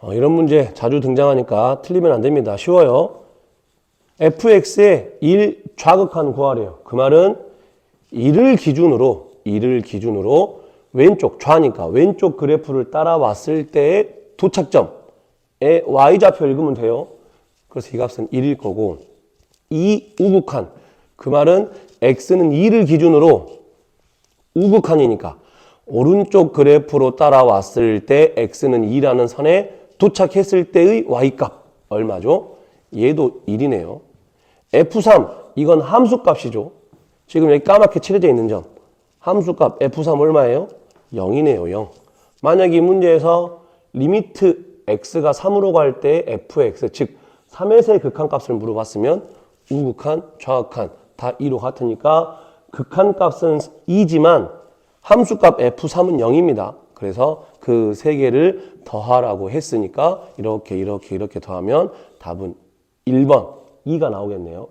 어, 이런 문제 자주 등장하니까 틀리면 안 됩니다. 쉬워요. fx의 1 좌극한 구하래요. 그 말은 1을 기준으로 1을 기준으로 왼쪽 좌니까 왼쪽 그래프를 따라왔을 때의 도착점에 y좌표 읽으면 돼요. 그래서 이 값은 1일 거고 이 우극한 그 말은 x는 2를 기준으로 우극한이니까 오른쪽 그래프로 따라왔을 때 x는 2라는 선에 도착했을 때의 y값 얼마죠? 얘도 1이네요. f3 이건 함수값이죠. 지금 여기 까맣게 칠해져 있는 점 함수값 f3 얼마예요? 0이네요. 0. 만약 이 문제에서 리미트 x가 3으로 갈 때 fx 즉 3에서의 극한값을 물어봤으면 우극한, 좌극한 다 2로 같으니까 극한값은 2지만 함수값 f3은 0입니다. 그래서 그 세 개를 더하라고 했으니까 이렇게 이렇게 이렇게 더하면 답은 1번 2가 나오겠네요.